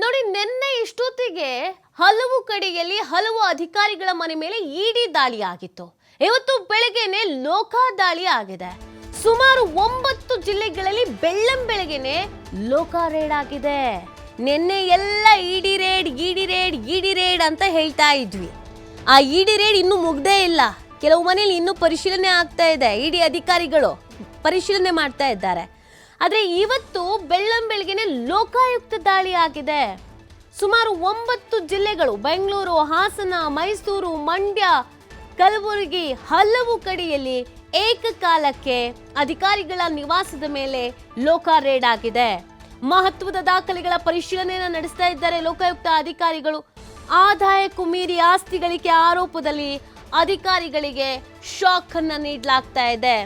ನೋಡಿ, ನಿನ್ನೆ ಇಷ್ಟೊತ್ತಿಗೆ ಹಲವು ಕಡೆಯಲ್ಲಿ ಹಲವು ಅಧಿಕಾರಿಗಳ ಮನೆ ಮೇಲೆ ಇಡಿ ದಾಳಿ ಆಗಿತ್ತು. ಇವತ್ತು ಬೆಳಗ್ಗೆನೆ ಲೋಕಾ ದಾಳಿ ಆಗಿದೆ. ಸುಮಾರು ಒಂಬತ್ತು ಜಿಲ್ಲೆಗಳಲ್ಲಿ ಬೆಳ್ಳಂ ಬೆಳಗ್ಗೆನೆ ಲೋಕಾ ರೇಡ್ ಆಗಿದೆ. ನಿನ್ನೆ ಎಲ್ಲ ED raid ED raid ED raid ಅಂತ ಹೇಳ್ತಾ ಇದ್ವಿ. ಆ ಇಡಿ ರೇಡ್ ಇನ್ನೂ ಮುಗ್ದೇ ಇಲ್ಲ. ಕೆಲವು ಮನೇಲಿ ಇನ್ನೂ ಪರಿಶೀಲನೆ ಆಗ್ತಾ ಇದೆ. ಇಡಿ ಅಧಿಕಾರಿಗಳು ಪರಿಶೀಲನೆ ಮಾಡ್ತಾ ಇದ್ದಾರೆ. ಆದರೆ ಇವತ್ತು ಬೆಳ್ಳಂ ಬೆಳಗ್ಗೆನೆ ಲೋಕಾಯುಕ್ತ ದಾಳಿ ಆಗಿದೆ ಸುಮಾರು ಒಂಬತ್ತು ಜಿಲ್ಲೆಗಳು ಬೆಂಗಳೂರು, ಹಾಸನ, ಮೈಸೂರು, ಮಂಡ್ಯ, ಕಲಬುರಗಿ ಹಲವು ಕಡೆಯಲ್ಲಿ ಏಕಕಾಲಕ್ಕೆ ಅಧಿಕಾರಿಗಳ ನಿವಾಸದ ಮೇಲೆ ಲೋಕಾ ರೇಡ್ ಆಗಿದೆ. ಮಹತ್ವದ ದಾಖಲೆಗಳ ಪರಿಶೀಲನೆಯನ್ನು ನಡೆಸ್ತಾ ಇದ್ದಾರೆ ಲೋಕಾಯುಕ್ತ ಅಧಿಕಾರಿಗಳು. ಆದಾಯಕ್ಕೂ ಮೀರಿ ಆಸ್ತಿ ಗಳಿಕೆ ಆರೋಪದಲ್ಲಿ ಅಧಿಕಾರಿಗಳಿಗೆ ಶಾಕ್ ಅನ್ನ ನೀಡಲಾಗ್ತಾ ಇದೆ.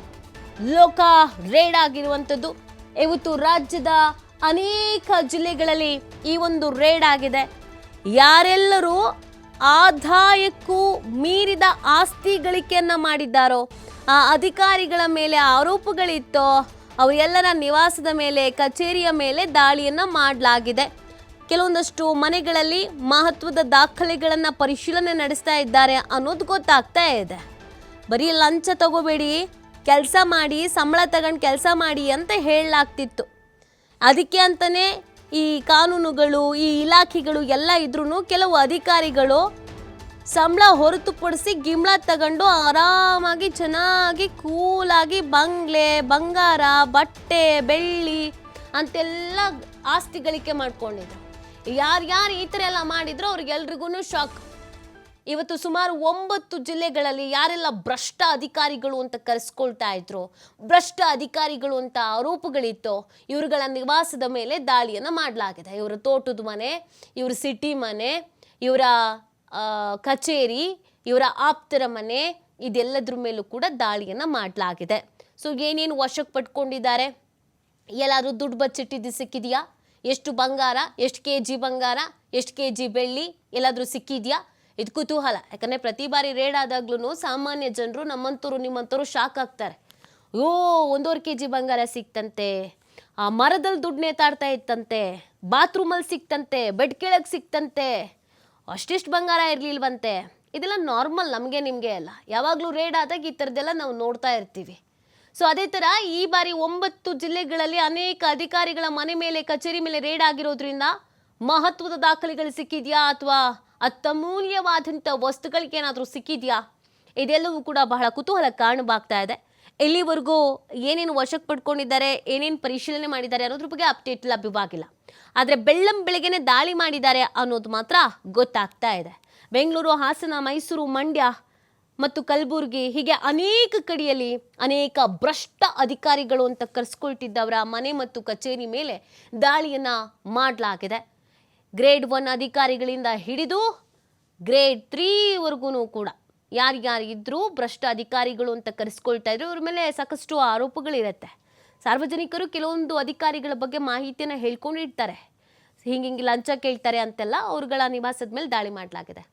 ಲೋಕ ರೇಡ್ ಆಗಿರುವಂಥದ್ದು ಇವತ್ತು ರಾಜ್ಯದ ಅನೇಕ ಜಿಲ್ಲೆಗಳಲ್ಲಿ ಈ ಒಂದು ರೇಡ್ ಆಗಿದೆ. ಯಾರೆಲ್ಲರೂ ಆದಾಯಕ್ಕೂ ಮೀರಿದ ಆಸ್ತಿ ಗಳಿಕೆಯನ್ನು ಮಾಡಿದ್ದಾರೋ, ಆ ಅಧಿಕಾರಿಗಳ ಮೇಲೆ ಆರೋಪಗಳಿತ್ತೋ ಅವರೆಲ್ಲರ ನಿವಾಸದ ಮೇಲೆ, ಕಚೇರಿಯ ಮೇಲೆ ದಾಳಿಯನ್ನ ಮಾಡಲಾಗಿದೆ. ಕೆಲವೊಂದಷ್ಟು ಮನೆಗಳಲ್ಲಿ ಮಹತ್ವದ ದಾಖಲೆಗಳನ್ನು ಪರಿಶೀಲನೆ ನಡೆಸ್ತಾ ಇದ್ದಾರೆ ಅನ್ನೋದು ಗೊತ್ತಾಗ್ತಾ ಇದೆ. ಬರೀ ಲಂಚ ತಗೋಬೇಡಿ ಕೆಲಸ ಮಾಡಿ, ಸಂಬಳ ತಗೊಂಡು ಕೆಲಸ ಮಾಡಿ ಅಂತ ಹೇಳಲಾಗ್ತಿತ್ತು. ಅದಕ್ಕೆ ಅಂತಲೇ ಈ ಕಾನೂನುಗಳು, ಈ ಇಲಾಖೆಗಳು ಎಲ್ಲ ಇದ್ರೂ ಕೆಲವು ಅಧಿಕಾರಿಗಳು ಸಂಬಳ ಹೊರತುಪಡಿಸಿ ಗಿಮ್ಳ ತಗೊಂಡು ಆರಾಮಾಗಿ ಚೆನ್ನಾಗಿ ಕೂಲಾಗಿ ಬಂಗ್ಲೆ, ಬಂಗಾರ, ಬಟ್ಟೆ, ಬೆಳ್ಳಿ ಅಂತೆಲ್ಲ ಆಸ್ತಿ ಗಳಿಕೆ ಮಾಡ್ಕೊಂಡಿದ್ರು. ಯಾರ್ಯಾರು ಈ ಥರ ಎಲ್ಲ ಮಾಡಿದ್ರು ಅವ್ರಿಗೆಲ್ರಿಗೂ ಶಾಕ್ ಇವತ್ತು ಸುಮಾರು ಒಂಬತ್ತು ಜಿಲ್ಲೆಗಳಲ್ಲಿ ಯಾರೆಲ್ಲ ಭ್ರಷ್ಟ ಅಧಿಕಾರಿಗಳು ಅಂತ ಕರೆಸ್ಕೊಳ್ತಾ ಇದ್ರು, ಭ್ರಷ್ಟ ಅಧಿಕಾರಿಗಳು ಅಂತ ಆರೋಪಗಳಿತ್ತು, ಇವರುಗಳ ನಿವಾಸದ ಮೇಲೆ ದಾಳಿಯನ್ನು ಮಾಡಲಾಗಿದೆ. ಇವರ ತೋಟದ ಮನೆ, ಇವರ ಸಿಟಿ ಮನೆ, ಇವರ ಕಚೇರಿ, ಇವರ ಆಪ್ತರ ಮನೆ, ಇದೆಲ್ಲದ್ರ ಮೇಲೂ ಕೂಡ ದಾಳಿಯನ್ನು ಮಾಡಲಾಗಿದೆ. ಸೊ ಏನೇನು ವಶಕ್ಕೆ ಪಟ್ಕೊಂಡಿದ್ದಾರೆ? ಎಲ್ಲಾದರೂ ದುಡ್ಡು ಬಚ್ಚಿಟ್ಟಿದ್ದು ಸಿಕ್ಕಿದೆಯಾ? ಎಷ್ಟು ಬಂಗಾರ, ಎಷ್ಟು ಕೆ ಜಿ ಬಂಗಾರ, ಎಷ್ಟು ಕೆ ಜಿ ಬೆಳ್ಳಿ, ಎಲ್ಲಾದರೂ ಸಿಕ್ಕಿದೆಯಾ? ಇದು ಕುತೂಹಲ. ಯಾಕಂದರೆ ಪ್ರತಿ ಬಾರಿ ರೇಡ್ ಆದಾಗ್ಲೂ ಸಾಮಾನ್ಯ ಜನರು ನಮ್ಮಂತರು, ನಿಮ್ಮಂತರು ಶಾಕ್ ಆಗ್ತಾರೆ. ಓ ಒಂದೂವರೆ ಕೆ ಜಿ ಬಂಗಾರ ಸಿಕ್ತಂತೆ. ಆ ಮರದಲ್ಲಿ ದುಡ್ಡು ನೇತಾಡ್ತಾ ಇತ್ತಂತೆ. ಬಾತ್ರೂಮಲ್ಲಿ ಸಿಕ್ತಂತೆ. ಬೆಡ್ ಕೆಳಗೆ ಸಿಕ್ತಂತೆ. ಅಷ್ಟಿಷ್ಟು ಬಂಗಾರ ಇರಲಿಲ್ವಂತೆ. ಇದೆಲ್ಲ ನಾರ್ಮಲ್ ನಮಗೆ ನಿಮಗೆ ಅಲ್ಲ. ಯಾವಾಗಲೂ ರೇಡ್ ಆದಾಗ ಈ ಥರದ್ದೆಲ್ಲ ನಾವು ನೋಡ್ತಾ ಇರ್ತೀವಿ. ಸೊ ಅದೇ ಥರ ಈ ಬಾರಿ ಒಂಬತ್ತು ಜಿಲ್ಲೆಗಳಲ್ಲಿ ಅನೇಕ ಅಧಿಕಾರಿಗಳ ಮನೆ ಮೇಲೆ, ಕಚೇರಿ ಮೇಲೆ ರೇಡ್ ಆಗಿರೋದ್ರಿಂದ ಮಹತ್ವದ ದಾಖಲೆಗಳು ಸಿಕ್ಕಿದೆಯಾ ಅಥವಾ ಅತ್ಯಮೂಲ್ಯವಾದಂಥ ವಸ್ತುಗಳಿಗೆ ಏನಾದರೂ ಸಿಕ್ಕಿದೆಯಾ? ಇದೆಲ್ಲವೂ ಕೂಡ ಬಹಳ ಕುತೂಹಲ ಕಾರಣವಾಗ್ತಾ ಇದೆ. ಇಲ್ಲಿವರೆಗೂ ಏನೇನು ವಶಕ್ಕೆ ಪಡ್ಕೊಂಡಿದ್ದಾರೆ, ಏನೇನು ಪರಿಶೀಲನೆ ಮಾಡಿದ್ದಾರೆ ಅನ್ನೋದ್ರ ಬಗ್ಗೆ ಅಪ್ಡೇಟ್ ಲಭ್ಯವಾಗಿಲ್ಲ. ಆದರೆ ಬೆಳ್ಳಂ ಬೆಳಗ್ಗೆನೆ ದಾಳಿ ಮಾಡಿದ್ದಾರೆ ಅನ್ನೋದು ಮಾತ್ರ ಗೊತ್ತಾಗ್ತಾ ಇದೆ. ಬೆಂಗಳೂರು, ಹಾಸನ, ಮೈಸೂರು, ಮಂಡ್ಯ ಮತ್ತು ಕಲಬುರಗಿ ಹೀಗೆ ಅನೇಕ ಕಡೆಯಲ್ಲಿ ಅನೇಕ ಭ್ರಷ್ಟ ಅಧಿಕಾರಿಗಳು ಅಂತ ಕರೆಸ್ಕೊಳ್ತಿದ್ದವರ ಮನೆ ಮತ್ತು ಕಚೇರಿ ಮೇಲೆ ದಾಳಿಯನ್ನು ಮಾಡಲಾಗಿದೆ. ಗ್ರೇಡ್ ಒನ್ ಅಧಿಕಾರಿಗಳಿಂದ ಹಿಡಿದು ಗ್ರೇಡ್ ತ್ರೀವರೆಗೂ ಕೂಡ ಯಾರ್ಯಾರಿದ್ರೂ ಭ್ರಷ್ಟ ಅಧಿಕಾರಿಗಳು ಅಂತ ಕರೆಸ್ಕೊಳ್ತಾ ಇದ್ರು, ಇವ್ರ ಮೇಲೆ ಸಾಕಷ್ಟು ಆರೋಪಗಳಿರುತ್ತೆ. ಸಾರ್ವಜನಿಕರು ಕೆಲವೊಂದು ಅಧಿಕಾರಿಗಳ ಬಗ್ಗೆ ಮಾಹಿತಿಯನ್ನು ಹೇಳ್ಕೊಂಡಿರ್ತಾರೆ. ಹಿಂಗೆ ಹಿಂಗೆ ಲಂಚ ಕೇಳ್ತಾರೆ ಅಂತೆಲ್ಲ ಅವ್ರುಗಳ ನಿವಾಸದ ಮೇಲೆ ದಾಳಿ ಮಾಡಲಾಗಿದೆ.